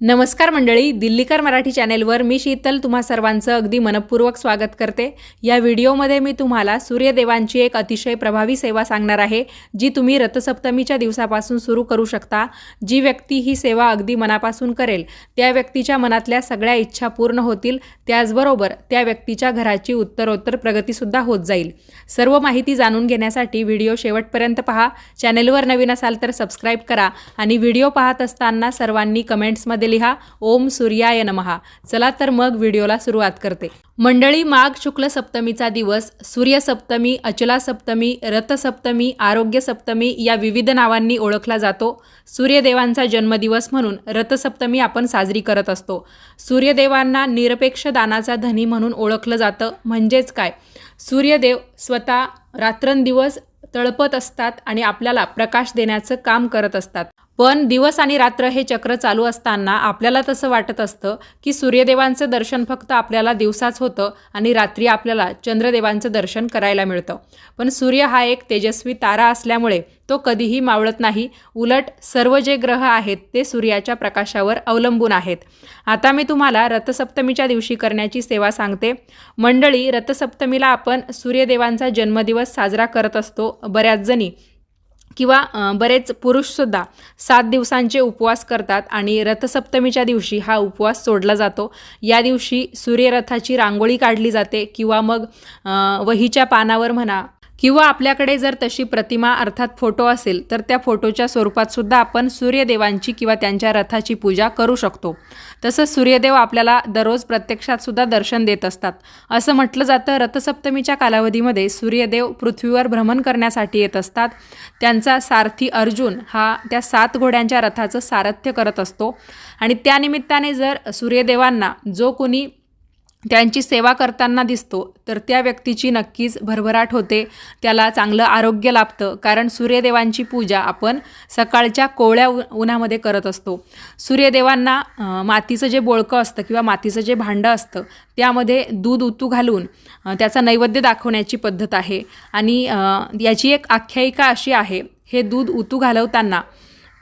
नमस्कार मंडळी दिल्लीकर मराठी चॅनेलवर मी शीतल तुम्हा सर्वांचं अगदी मनपूर्वक स्वागत करते. या व्हिडिओमध्ये मी तुम्हाला सूर्यदेवांची एक अतिशय प्रभावी सेवा सांगणार आहे जी तुम्ही रथसप्तमीच्या दिवसापासून सुरू करू शकता. जी व्यक्ती ही सेवा अगदी मनापासून करेल त्या व्यक्तीच्या मनातल्या सगळ्या इच्छा पूर्ण होतील त्याचबरोबर त्या व्यक्तीच्या घराची उत्तरोत्तर प्रगतीसुद्धा होत जाईल. सर्व माहिती जाणून घेण्यासाठी व्हिडिओ शेवटपर्यंत पहा. चॅनेलवर नवीन असाल तर सबस्क्राईब करा आणि व्हिडिओ पाहत असताना सर्वांनी कमेंट्समध्ये लिहा ओम सूर्याय नमहा चला तर मग व्हिडिओला सुरुवात करते. मंडळी माघ शुक्ल सप्तमीचा दिवस सूर्यसप्तमी अचला सप्तमी रथसप्तमी आरोग्य सप्तमी या विविध नावांनी ओळखला जातो. सूर्यदेवांचा जन्मदिवस म्हणून रथसप्तमी आपण साजरी करत असतो. सूर्यदेवांना निरपेक्ष दानाचा धनी म्हणून ओळखलं जातं. म्हणजेच काय? सूर्यदेव स्वतः रात्रंदिवस तळपत असतात आणि आपल्याला प्रकाश देण्याचं काम करत असतात. पण दिवस आणि रात्र हे चक्र चालू असताना आपल्याला तसं वाटत असतं की सूर्यदेवांचं दर्शन फक्त आपल्याला दिवसाच होतं आणि रात्री आपल्याला चंद्रदेवांचं दर्शन करायला मिळतं. पण सूर्य हा एक तेजस्वी तारा असल्यामुळे तो कधीही मावळत नाही. उलट सर्व जे ग्रह आहेत ते सूर्याच्या प्रकाशावर अवलंबून आहेत. आता मी तुम्हाला रथसप्तमीच्या दिवशी करण्याची सेवा सांगते. मंडळी रथसप्तमीला आपण सूर्यदेवांचा जन्मदिवस साजरा करत असतो बऱ्याच जणी. किंवा बरेच पुरुषसुद्धा सात दिवसांचे उपवास करतात आणि रथसप्तमीच्या दिवशी हा उपवास सोडला जातो. या दिवशी सूर्यरथाची रांगोळी काढली जाते किंवा मग वहीच्या पानावर म्हणा किंवा आपल्याकडे जर तशी प्रतिमा अर्थात फोटो असेल तर त्या फोटोच्या स्वरूपात सुद्धा आपण सूर्यदेवांची किंवा त्यांच्या रथाची पूजा करू शकतो. तसंच सूर्यदेव आपल्याला दररोज प्रत्यक्षात सुद्धा दर्शन देत असतात. असं म्हटलं जातं रथसप्तमीच्या कालावधीमध्ये सूर्यदेव पृथ्वीवर भ्रमण करण्यासाठी येत असतात. त्यांचा सारथी अर्जुन हा त्या सात घोड्यांच्या रथाचं सारथ्य करत असतो. आणि त्यानिमित्ताने जर सूर्यदेवांना जो कोणी त्यांची सेवा करताना दिसतो तर त्या व्यक्तीची नक्कीच भरभराट होते. त्याला चांगलं आरोग्य लाभतं कारण सूर्यदेवांची पूजा आपण सकाळच्या कोवळ्या उन्हामध्ये करत असतो. सूर्यदेवांना मातीचं जे बोळकं असतं किंवा मातीचं जे भांडं असतं त्यामध्ये दूध उतू घालून त्याचा नैवेद्य दाखवण्याची पद्धत आहे. आणि याची एक आख्यायिका अशी आहे हे दूध उतू घालवताना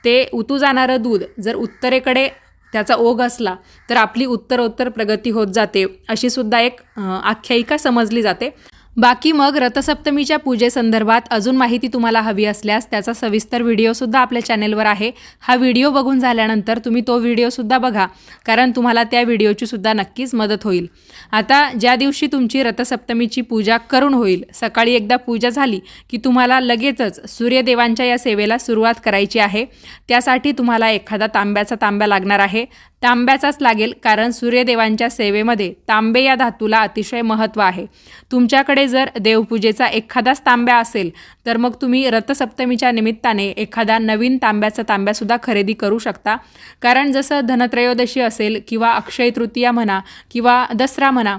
ते उतू जाणारं दूध जर उत्तरेकडे त्याचा ओघ असला तर आपली उत्तरोत्तर प्रगती होत जाते अशी सुद्धा एक आख्यायिका समजली जाते. बाकी मग रथसप्तमीच्या पूजेसंदर्भात अजून माहिती तुम्हाला हवी असल्यास त्याचा सविस्तर व्हिडिओसुद्धा आपल्या चॅनेलवर आहे. हा व्हिडिओ बघून झाल्यानंतर तुम्ही तो व्हिडिओसुद्धा बघा कारण तुम्हाला त्या व्हिडिओची सुद्धा नक्कीच मदत होईल. आता ज्या दिवशी तुमची रथसप्तमीची पूजा करून होईल सकाळी एकदा पूजा झाली की तुम्हाला लगेचच सूर्यदेवांच्या या सेवेला सुरुवात करायची आहे. त्यासाठी तुम्हाला एखादा तांब्याचा तांब्या लागणार आहे. तांब्याचाच लागेल कारण सूर्यदेवांच्या सेवेमध्ये तांबे या धातूला अतिशय महत्त्व आहे. तुमच्याकडे जर देवपूजेचा एखादाच तांब्या असेल तर मग तुम्ही रथसप्तमीच्या निमित्ताने एखादा नवीन तांब्याचा तांब्यासुद्धा खरेदी करू शकता. कारण जसं धनत्रयोदशी असेल किंवा अक्षय तृतीया म्हणा किंवा दसरा म्हणा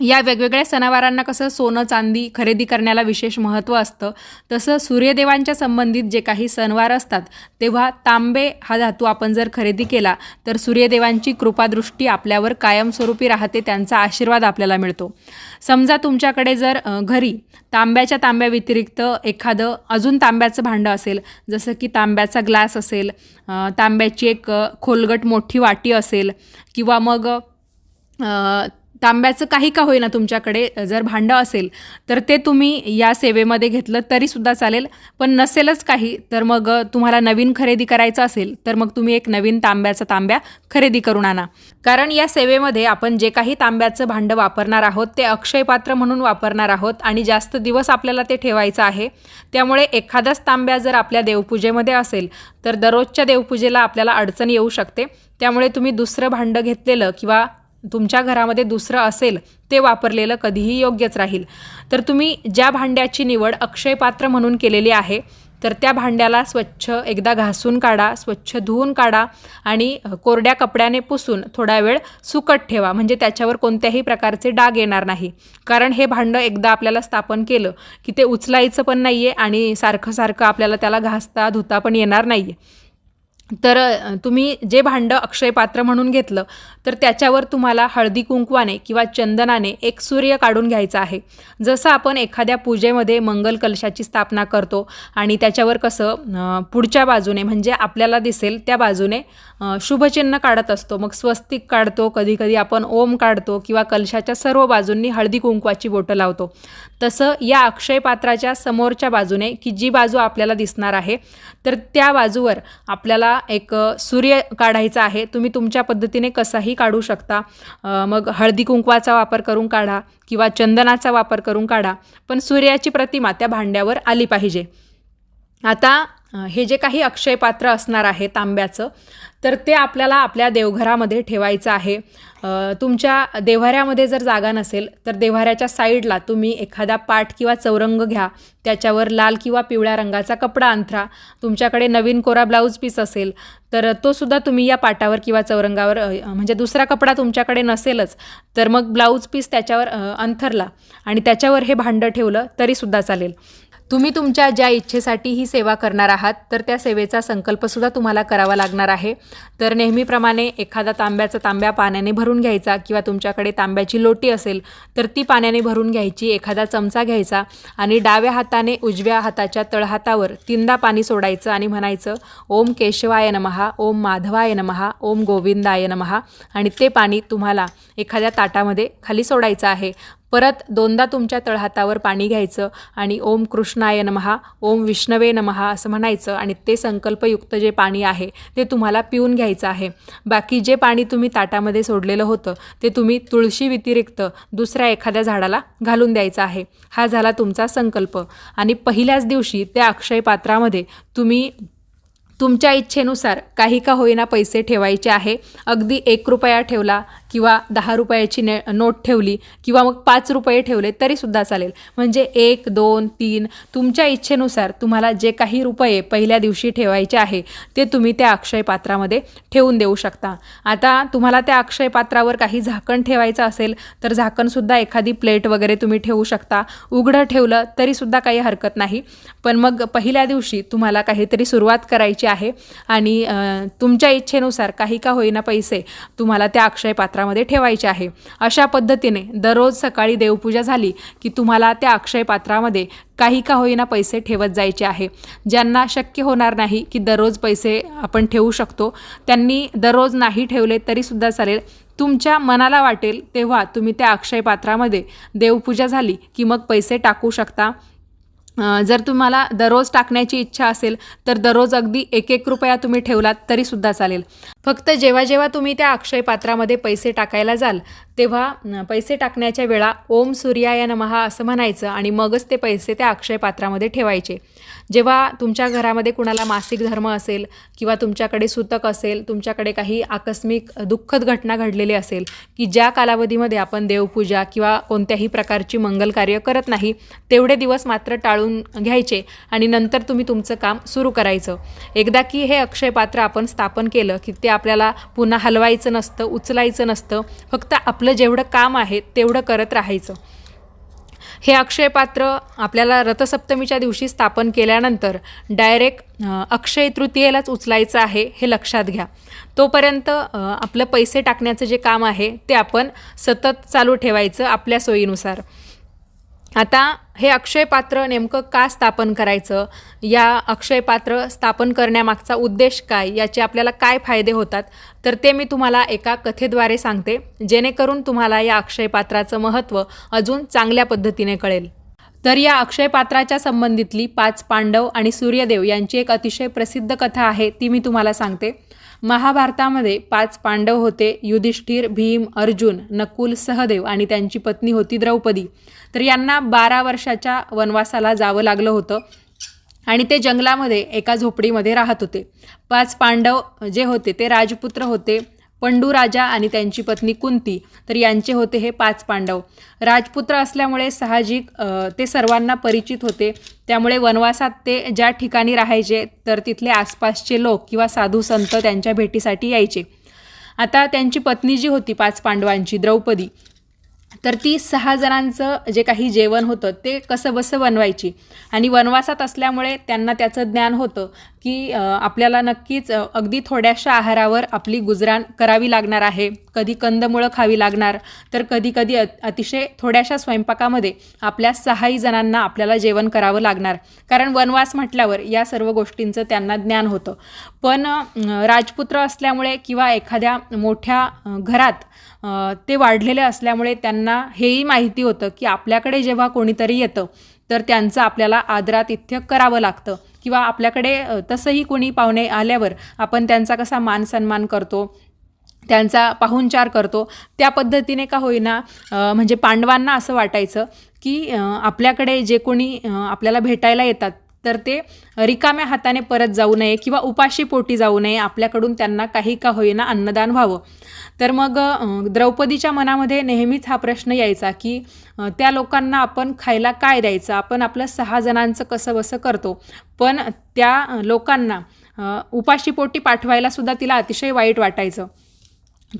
या वेगवेगळ्या सणावारांना कसं सोनं चांदी खरेदी करण्याला विशेष महत्त्व असतं तसं सूर्यदेवांच्या संबंधित जे काही सणवार असतात तेव्हा तांबे हा धातू आपण जर खरेदी केला तर सूर्यदेवांची कृपादृष्टी आपल्यावर कायमस्वरूपी राहते त्यांचा आशीर्वाद आपल्याला मिळतो. समजा तुमच्याकडे जर घरी तांब्याच्या तांब्याव्यतिरिक्त एखादं अजून तांब्याचं भांडं असेल जसं की तांब्याचा ग्लास असेल तांब्याची एक खोलगट मोठी वाटी असेल किंवा मग तांब्याचं काही का होईना तुमच्याकडे जर भांडं असेल तर ते तुम्ही या सेवेमध्ये घेतलं तरीसुद्धा चालेल. पण नसेलच काही तर मग तुम्हाला नवीन खरेदी करायचं असेल तर मग तुम्ही एक नवीन तांब्याचा तांब्या खरेदी करून आणा. कारण या सेवेमध्ये आपण जे काही तांब्याचं भांडं वापरणार आहोत ते अक्षयपात्र म्हणून वापरणार आहोत आणि जास्त दिवस आपल्याला ते ठेवायचं आहे. त्यामुळे एखादाच तांब्या जर आपल्या देवपूजेमध्ये असेल तर दररोजच्या देवपूजेला आपल्याला अडचण येऊ शकते. त्यामुळे तुम्ही दुसरं भांडं घेतलेलं किंवा तुमच्या घरामध्ये दुसरं असेल ते वापरलेलं कधीही योग्यच राहील. तर तुम्ही ज्या भांड्याची निवड अक्षय पात्र म्हणून केलेली आहे तर त्या भांड्याला स्वच्छ एकदा घासून काढा स्वच्छ धुवून काढा आणि कोरड्या कपड्याने पुसून थोडा वेळ सुकट ठेवा. म्हणजे त्याच्यावर कोणत्याही प्रकारचे डाग येणार नाही. कारण हे भांडं एकदा आपल्याला स्थापन केलं की ते उचलायचं पण नाही आहे आणि सारखं सारखं आपल्याला त्याला घासता धुता पण येणार नाही आहे तर तुम्ही जे भांडं अक्षय पात्र म्हणून घेतलं तर त्याच्यावर तुम्हाला हळदी कुंकवाने किंवा चंदनाने एक सूर्य काढून घ्यायचा आहे. जसं आपण एखाद्या पूजेमध्ये मंगल कलशाची स्थापना करतो आणि त्याच्यावर कसं पुढच्या बाजूने म्हणजे आपल्याला दिसेल त्या बाजूने शुभचिन्ह काढत असतो. मग स्वस्तिक काढतो कधीकधी आपण ओम काढतो किंवा कलशाच्या सर्व बाजूंनी हळदी कुंकवाची बोटं लावतो. तसं या अक्षय पात्राच्या समोरच्या बाजूने की जी बाजू आपल्याला दिसणार आहे तर त्या बाजूवर आपल्याला एक सूर्य काढायचा आहे तुम्ही तुमच्या पद्धतीने कसाही काढू शकता. मग हळदी कुंकवाचा वापर करून काढा किंवा चंदनाचा वापर करून काढा पण सूर्याची प्रतिमा त्या भांड्यावर आली पाहिजे. आता हे जे काही अक्षय पात्र असणार आहे तांब्याचं तर ते आपल्याला आपल्या देवघरामध्ये ठेवायचं आहे. तुमच्या देव्हाऱ्यामध्ये जर जागा नसेल तर देव्हाऱ्याच्या साईडला तुम्ही एखादा पाट किंवा चौरंग घ्या. त्याच्यावर लाल किंवा पिवळ्या रंगाचा कपडा अंथरा. तुमच्याकडे नवीन कोरा ब्लाऊज पीस असेल तर तो सुद्धा तुम्ही या पाटावर किंवा चौरंगावर म्हणजे दुसरा कपडा तुमच्याकडे नसेलच तर मग ब्लाऊज पीस त्याच्यावर अंथरला आणि त्याच्यावर हे भांडं ठेवलं तरीसुद्धा चालेल. तुम्ही तुमच्या ज्या इच्छेसाठी ही सेवा करणार आहात तर त्या सेवेचा संकल्पसुद्धा तुम्हाला करावा लागणार आहे. तर नेहमीप्रमाणे एखादा तांब्याचा तांब्या पाण्याने भरून घ्यायचा किंवा तुमच्याकडे तांब्याची लोटी असेल तर ती पाण्याने भरून घ्यायची एखादा चमचा घ्यायचा आणि डाव्या हाताने उजव्या हाताच्या तळहातावर तीनदा पाणी सोडायचं आणि म्हणायचं ओम केशवाय नमहा ओम माधवाय नमहा ओम गोविंदाय नमहा आणि ते पाणी तुम्हाला एखाद्या ताटामध्ये खाली सोडायचं आहे. परत दोनदा तुमच्या तळहातावर पाणी घ्यायचं आणि ओम कृष्णाय नमहा ओम विष्णवे नमहा असं म्हणायचं आणि ते संकल्पयुक्त जे पाणी आहे ते तुम्हाला पिऊन घ्यायचं आहे. बाकी जे पाणी तुम्ही ताटामध्ये सोडलेलं होतं ते तुम्ही तुळशी व्यतिरिक्त दुसऱ्या एखाद्या झाडाला घालून द्यायचं आहे. हा झाला तुमचा संकल्प. आणि पहिल्याच दिवशी त्या अक्षय पात्रामध्ये तुम्ही तुमच्या इच्छेनुसार काही का होईना पैसे ठेवायचे आहे. अगदी एक रुपया ठेवला किंवा दहा रुपयाची ने नोट ठेवली किंवा मग पाच रुपये ठेवले तरीसुद्धा चालेल. म्हणजे एक दोन तीन तुमच्या इच्छेनुसार तुम्हाला जे काही रुपये पहिल्या दिवशी ठेवायचे आहे ते तुम्ही त्या अक्षय पात्रामध्ये ठेवून देऊ शकता. आता तुम्हाला त्या अक्षय पात्रावर काही झाकण ठेवायचं असेल तर झाकणसुद्धा एखादी प्लेट वगैरे तुम्ही ठेवू शकता. उघडं ठेवलं तरीसुद्धा काही हरकत नाही. पण मग पहिल्या दिवशी तुम्हाला काहीतरी सुरुवात करायची आहे. आणि तुमच्या इच्छेनुसार काही का होईना पैसे तुम्हाला त्या अक्षय पात्रामध्ये ठेवायचे आहे. अशा पद्धतीने दररोज सकाळी देवपूजा झाली की तुम्हाला त्या अक्षय पात्रामध्ये काही का होईना पैसे ठेवत जायचे आहे. ज्यांना शक्य होणार नाही की दररोज पैसे आपण ठेवू शकतो त्यांनी दररोज नाही ठेवले तरीसुद्धा चालेल. तुमच्या मनाला वाटेल तेव्हा तुम्ही त्या अक्षय पात्रामध्ये देवपूजा झाली की मग पैसे टाकू शकता. जर तुम्हाला दररोज टाकण्याची इच्छा असेल तर दररोज अगदी एक एक रुपया तुम्ही ठेवलात तरीसुद्धा चालेल. फक्त जेव्हा जेव्हा तुम्ही त्या अक्षय पात्रामध्ये पैसे टाकायला जाल तेव्हा पैसे टाकण्याच्या वेळा ओम सूर्याय नमहा असं म्हणायचं आणि मगच ते पैसे त्या अक्षय पात्रामध्ये ठेवायचे. जेव्हा तुमच्या घरामध्ये कुणाला मासिक धर्म असेल किंवा तुमच्याकडे सुतक असेल तुमच्याकडे काही आकस्मिक दुःखद घटना घडलेली असेल की ज्या कालावधीमध्ये आपण देवपूजा किंवा कोणत्याही प्रकारची मंगल कार्य करत नाही तेवढे दिवस मात्र टाळून घ्यायचे आणि नंतर तुम्ही तुमचं काम सुरू करायचं. एकदा की हे अक्षय पात्र आपण स्थापन केलं की ते आपल्याला पुन्हा हलवायचं नसतं उचलायचं नसतं. फक्त आपलं जेवढं काम आहे तेवढं करत राहायचं. हे अक्षय पात्र आपल्याला रथसप्तमीच्या दिवशी स्थापन केल्यानंतर डायरेक्ट अक्षय तृतीयेलाच उचलायचं आहे हे लक्षात घ्या. तोपर्यंत आपलं पैसे टाकण्याचं जे काम आहे ते आपण सतत चालू ठेवायचं आपल्या सोयीनुसार. आता हे अक्षय पात्र नेमकं का स्थापन करायचं? या अक्षय पात्र स्थापन करण्यामागचा उद्देश काय? याचे आपल्याला काय फायदे होतात? तर ते मी तुम्हाला एका कथेद्वारे सांगते जेणेकरून तुम्हाला या अक्षय पात्राचं महत्त्व अजून चांगल्या पद्धतीने कळेल. तर या अक्षय पात्राच्या संबंधितली पाच पांडव आणि सूर्यदेव यांची एक अतिशय प्रसिद्ध कथा आहे ती मी तुम्हाला सांगते. महाभारतामध्ये पाच पांडव होते युधिष्ठिर भीम अर्जुन नकुल सहदेव आणि त्यांची पत्नी होती द्रौपदी. तर यांना बारा वर्षाच्या वनवासाला जावं लागलं होतं आणि ते जंगलामध्ये एका झोपडीमध्ये राहत होते. पाच पांडव जे होते ते राजपुत्र होते. पंडू राजा आणि त्यांची पत्नी कुंती तर यांचे होते हे पाच पांडव. राजपुत्र असल्यामुळे साहजिक ते सर्वांना परिचित होते. त्यामुळे वनवासात ते ज्या ठिकाणी राहायचे तर तिथले आसपासचे लोक किंवा साधू संत त्यांच्या भेटीसाठी यायचे. आता त्यांची पत्नी जी होती पाच पांडवांची द्रौपदी तर ती सहा जणांचं जे काही जेवण होतं ते कसं बसं बनवायची. आणि वनवासात असल्यामुळे त्यांना त्याचं ज्ञान होतं की आपल्याला नक्कीच अगदी थोड्याशा आहारावर आपली गुजराण करावी लागणार आहे. कधी कंदमुळं खावी लागणार. तर कधी कधी अतिशय थोड्याशा स्वयंपाकामध्ये आपल्या सहाही जणांना आपल्याला जेवण करावं लागणार. कारण वनवास म्हटल्यावर या सर्व गोष्टींचं त्यांना ज्ञान होतं. पण राजपुत्र असल्यामुळे किंवा एखाद्या मोठ्या घरात ते वाढलेले असल्यामुळे त्यांना हेही माहिती होतं की आपल्याकडे जेव्हा कोणीतरी येतं तर त्यांचं आपल्याला आदरातिथ्य करावं लागतं. किंवा आपल्याकडे तसंही कोणी पाहुणे आल्यावर आपण त्यांचा कसा मान सन्मान करतो त्यांचा पाहुणचार करतो त्या पद्धतीने का होईना म्हणजे पांडवांना असं वाटायचं की आपल्याकडे जे कोणी आपल्याला भेटायला येतात तर ते रिकाम्या हाताने परत जाऊ नये किंवा उपाशी पोटी जाऊ नये आपल्याकडून त्यांना काही का होईना अन्नदान व्हावं. तर मग द्रौपदीच्या मनामध्ये नेहमीच हा प्रश्न यायचा की त्या लोकांना आपण खायला काय द्यायचं? आपण आपलं सहा जणांचं कसं बसं करतो? पण त्या लोकांना उपाशीपोटी पाठवायला सुद्धा तिला अतिशय वाईट वाटायचं.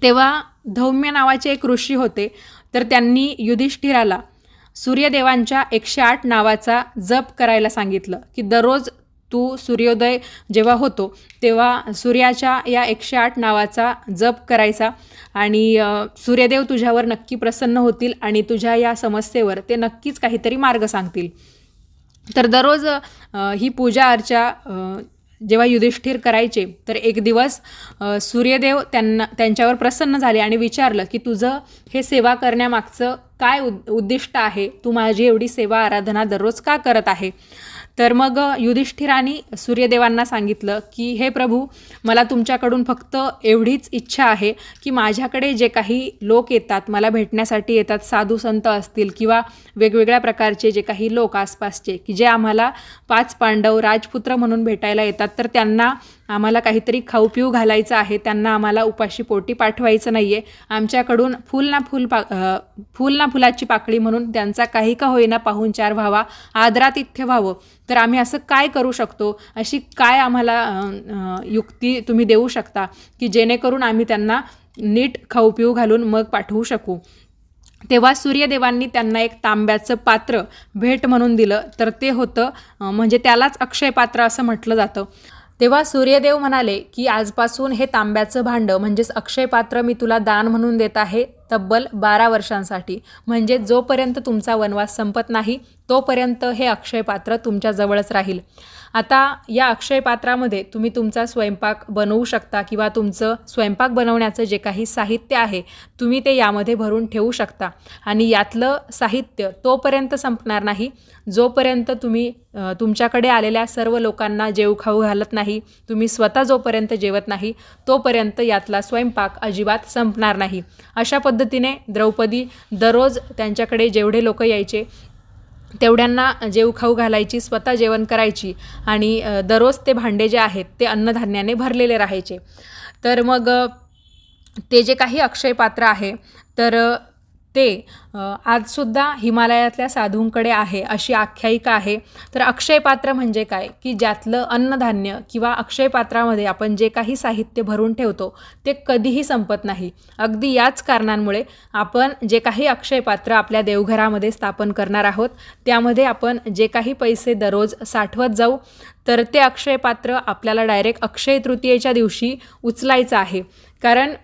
तेव्हा धौम्य नावाचे एक ऋषी होते तर त्यांनी युधिष्ठिराला सूर्यदेवांच्या एकशे आठ नावाचा जप करायला सांगितलं की दररोज तू सूर्योदय जेव्हा होतो तेव्हा सूर्याच्या या एकशे आठ नावाचा जप करायचा आणि सूर्यदेव तुझ्यावर नक्की प्रसन्न होतील आणि तुझ्या या समस्येवर ते नक्कीच काहीतरी मार्ग सांगतील. तर दररोज ही पूजा अर्चा जेव्हा युधिष्ठिर करायचे तर एक दिवस सूर्यदेव त्यांना त्यांच्यावर प्रसन्न झाले आणि विचारलं की तुझं हे सेवा करण्यामागचं काय उद उद्दिष्ट आहे? तू माझी एवढी सेवा आराधना दररोज का करत आहे? तर मग युधिष्ठिरांनी युधिष्ठिराने सूर्यदेवांना सांगितलं की हे प्रभू मला तुमच्याकडून फक्त एवढीच इच्छा आहे की माझ्याकडे जे काही लोक येतात मला भेटण्यासाठी येतात साधू संत असतील किंवा वेगवेगळ्या प्रकारचे जे काही लोक आसपासचे की जे आम्हाला पाच पांडव राजपुत्र म्हणून भेटायला येतात तर त्यांना आम्हाला काहीतरी खाऊ पिऊ घालायचं आहे त्यांना आम्हाला उपाशी पोटी पाठवायचं नाही आहे आमच्याकडून फुल ना फुल पा फुल ना फुलाची पाकळी म्हणून त्यांचा काही का होईना पाहुणचार व्हावा आदरातिथ्य व्हावं. तर आम्ही असं काय करू शकतो? अशी काय आम्हाला युक्ती तुम्ही देऊ शकता? की जेणेकरून आम्ही त्यांना नीट खाऊ पिऊ घालून मग पाठवू शकू. तेव्हा सूर्यदेवांनी त्यांना एक तांब्याचं पात्र भेट म्हणून दिलं. तर ते होतं म्हणजे त्यालाच अक्षय पात्र असं म्हटलं जातं. तेव्हा सूर्यदेव म्हणाले की आजपासून हे तांब्याचं भांडं म्हणजेच अक्षय पात्र मी तुला दान म्हणून देत आहे तब्बल बारा वर्षांसाठी. म्हणजे जोपर्यंत तुमचा वनवास संपत नाही तोपर्यंत हे अक्षय पात्र राहील. आता या अक्षय पात्रामध्ये तुम्ही तुमचा स्वयंपाक बनवू शकता किंवा तुमचं स्वयंपाक बनवण्याचं जे काही साहित्य आहे तुम्ही ते यामध्ये भरून ठेवू शकता. आणि यातलं साहित्य तोपर्यंत संपणार नाही. जोपर्यंत तुम्ही तुमच्याकडे आलेल्या सर्व लोकांना जेव खाऊ घालत नाही तुम्ही स्वतः जोपर्यंत जेवत नाही तोपर्यंत यातला स्वयंपाक अजिबात संपणार नाही. अशा पद्धती पद्धतीने द्रौपदी दररोज त्यांच्याकडे जेवढे लोक यायचे तेवढ्यांना जेव खाऊ घालायची स्वतः जेवण करायची आणि दररोज ते भांडे जे आहेत ते अन्नधान्याने भरलेले राहायचे. तर मग ते जे काही अक्षय पात्र आहे तर ते आजसुद्धा हिमालयातल्या साधूंकडे आहे अशी आख्यायिका आहे. तर अक्षय पात्र म्हणजे काय? की ज्यातलं अन्नधान्य किंवा अक्षय पात्रामध्ये आपण जे काही साहित्य भरून ठेवतो ते कधीही संपत नाही. अगदी याच कारणांमुळे आपण जे काही अक्षय पात्र आपल्या देवघरामध्ये स्थापन करणार आहोत त्यामध्ये आपण जे काही पैसे दररोज साठवत जाऊ तर ते अक्षय पात्र आपल्याला डायरेक्ट अक्षय तृतीयेच्या दिवशी उचलायचं आहे. कारण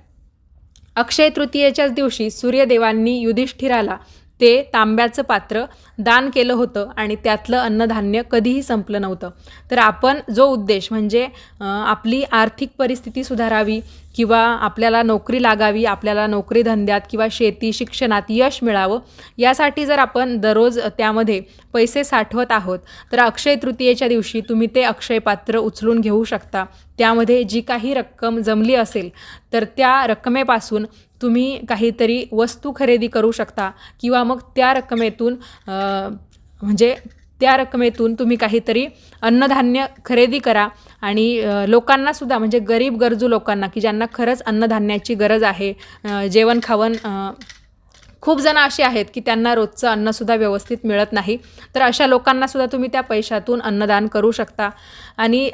अक्षय तृतीयेच्याच दिवशी सूर्यदेवांनी युधिष्ठिराला ते तांब्याचं पात्र दान केलं होतं आणि त्यातलं अन्नधान्य कधीही संपलं नव्हतं. तर आपण जो उद्देश म्हणजे आपली आर्थिक परिस्थिती सुधारावी किंवा आपल्याला नोकरी लागावी आपल्याला नोकरी धंद्यात किंवा शेती शिक्षणात यश मिळावं यासाठी जर आपण दररोज त्यामध्ये पैसे साठवत आहोत तर अक्षय तृतीयेच्या दिवशी तुम्ही ते अक्षय पात्र उचलून घेऊ शकता. त्यामध्ये जी काही रक्कम जमली असेल तर त्या रकमेपासून तुम्ही काहीतरी वस्तू खरेदी करू शकता किंवा मग त्या रकमेतून म्हणजे त्या रकमेतून तुम्ही काहीतरी अन्नधान्य खरेदी करा. आणि लोकांनासुद्धा म्हणजे गरीब गरजू लोकांना की ज्यांना खरंच अन्नधान्याची गरज आहे जेवण खावण खूप जण असे आहेत की त्यांना रोजचं अन्नसुद्धा व्यवस्थित मिळत नाही. तर अशा लोकांनासुद्धा तुम्ही त्या पैशातून अन्नदान करू शकता. आणि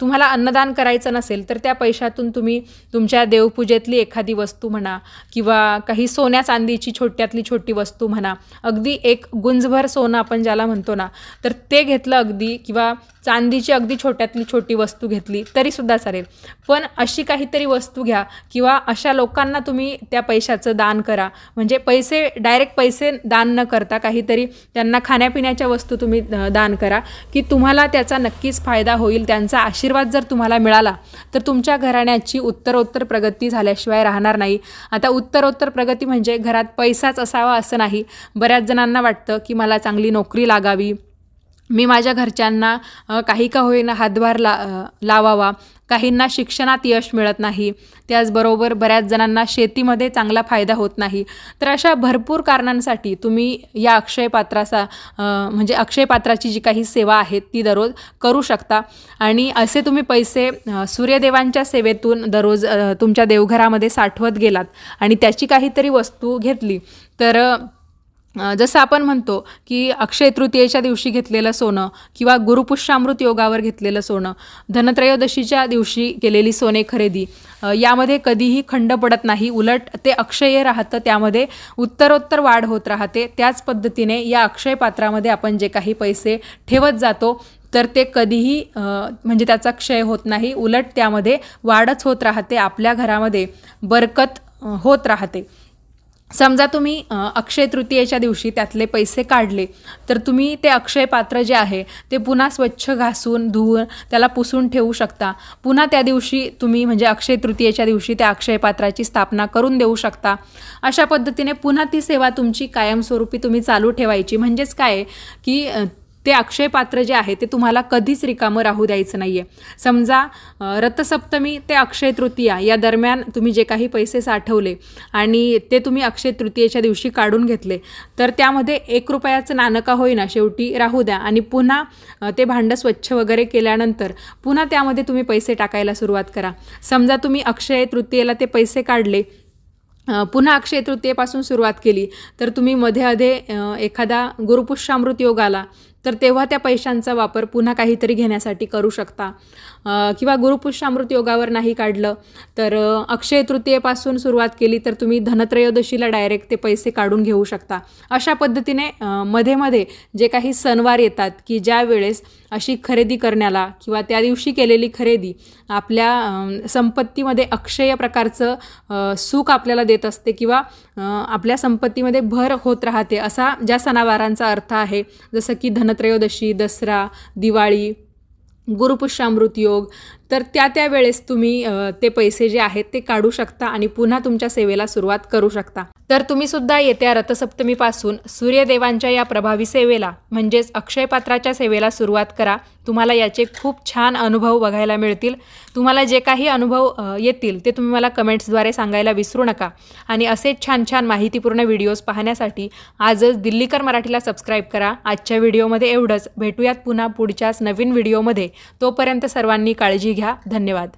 तुम्हाला अन्नदान करायचं नसेल तर त्या पैशातून तुम्ही तुमच्या देवपूजेतली एखादी वस्तू म्हणा किंवा काही सोन्या चांदीची छोट्यातली छोटी वस्तू म्हणा अगदी एक गुंजभर सोनं आपण ज्याला म्हणतो ना तर ते घेतलं अगदी किंवा चांदीची अगदी छोट्यातली छोटी वस्तू घेतली तरीसुद्धा चालेल. पण अशी काहीतरी वस्तू घ्या किंवा अशा लोकांना तुम्ही त्या पैशाचं दान करा. म्हणजे पै पैसे डायरेक्ट पैसे दान न करता काहीतरी त्यांना खाण्यापिण्याच्या वस्तू तुम्ही दान करा की तुम्हाला त्याचा नक्कीच फायदा होईल त्यांचा आशीर्वाद जर तुम्हाला मिळाला तर तुमच्या घराण्याची उत्तरोत्तर प्रगती झाल्याशिवाय राहणार नाही. आता उत्तरोत्तर प्रगती म्हणजे घरात पैसाच असावा असं नाही. बऱ्याच जणांना वाटतं की मला चांगली नोकरी लागावी मी माझ्या घरच्यांना काही का होईना हातभार ला लावावा. काहींना शिक्षणात यश मिळत नाही. त्याचबरोबर बऱ्याच जणांना शेतीमध्ये चांगला फायदा होत नाही. तर अशा भरपूर कारणांसाठी तुम्ही या अक्षय पात्राचा म्हणजे अक्षय पात्राची जी काही सेवा आहे ती दररोज करू शकता. आणि असे तुम्ही पैसे सूर्यदेवांच्या सेवेतून दररोज तुमच्या देवघरामध्ये साठवत गेलात आणि त्याची काहीतरी वस्तू घेतली तर जसं आपण म्हणतो की अक्षय तृतीयेच्या दिवशी घेतलेलं सोनं किंवा गुरुपुष्यामृत योगावर घेतलेलं सोनं धनत्रयोदशीच्या दिवशी केलेली सोने खरेदी यामध्ये कधीही खंड पडत नाही. उलट ते अक्षय राहतं त्यामध्ये उत्तरोत्तर वाढ होत राहते. त्याच पद्धतीने या अक्षय पात्रामध्ये आपण जे काही पैसे ठेवत जातो तर ते कधीही म्हणजे त्याचा क्षय होत नाही. उलट त्यामध्ये वाढच होत राहते. आपल्या घरामध्ये बरकत होत राहते. समजा तुम्ही अक्षय तृतीयेच्या दिवशी त्यातले पैसे काढले तर तुम्ही ते अक्षय पात्र जे आहे ते पुन्हा स्वच्छ घासून धुवून त्याला पुसून ठेवू शकता. पुन्हा त्या दिवशी तुम्ही म्हणजे अक्षय तृतीयेच्या दिवशी त्या अक्षय पात्राची स्थापना करून देऊ शकता. अशा पद्धतीने पुन्हा ती सेवा तुमची कायमस्वरूपी तुम्ही चालू ठेवायची. म्हणजेच काय की ते अक्षय पात्र जे आहे ते तुम्हाला कधीच रिकामं राहू द्यायचं नाही आहे समजा रथसप्तमी ते अक्षय तृतीया या दरम्यान तुम्ही जे काही पैसे साठवले आणि ते तुम्ही अक्षय तृतीयेच्या दिवशी काढून घेतले तर त्यामध्ये एक रुपयाचं नाणका होईना शेवटी राहू द्या. आणि पुन्हा ते भांडं स्वच्छ वगैरे केल्यानंतर पुन्हा त्यामध्ये तुम्ही पैसे टाकायला सुरुवात करा. समजा तुम्ही अक्षय तृतीयेला ते पैसे काढले पुन्हा अक्षय तृतीयेपासून सुरुवात केली तर तुम्ही मध्ये अधे एखादा गुरुपुष्यामृत योग आला तर तेव्हा त्या पैशांचा वापर पुन्हा काहीतरी घेण्यासाठी करू शकता. किंवा गुरुपुष्यामृत योगावर नाही काढलं तर अक्षय तृतीयेपासून सुरुवात केली तर तुम्ही धनत्रयोदशीला डायरेक्ट ते पैसे काढून घेऊ शकता. अशा पद्धतीने मध्ये मध्ये जे काही सणवार येतात की ज्या वेळेस अशी खरेदी करण्याला किंवा त्या दिवशी केलेली खरेदी आपल्या संपत्तीमध्ये अक्षय प्रकारचं सुख आपल्याला देत असते किंवा आपल्या संपत्तीमध्ये भर होत राहते असा ज्या सणावारांचा अर्थ आहे जसं की धनत्रयोदशी दसरा दिवाळी गुरुपुष्यामृत योग तर त्या त्या वेळेस तुम्ही ते पैसे जे आहेत ते काढू शकता आणि पुन्हा तुमच्या सेवेला सुरुवात करू शकता. तर तुम्ही सुद्धा येत्या रथसप्तमीपासून सूर्यदेवांच्या या प्रभावी सेवेला म्हणजेच अक्षयपात्राच्या सेवेला सुरुवात करा. तुम्हाला याचे खूप छान अनुभव बघायला मिळतील. तुम्हाला जे काही अनुभव येतील ते तुम्ही मला कमेंट्सद्वारे सांगायला विसरू नका. आणि असेच छान छान माहितीपूर्ण व्हिडिओज पाहण्यासाठी आजच दिल्लीकर मराठीला सबस्क्राईब करा. आजच्या व्हिडिओमध्ये एवढंच. भेटूयात पुन्हा पुढच्याच नवीन व्हिडिओमध्ये. तोपर्यंत सर्वांनी काळजी घ्या. घ्या. धन्यवाद.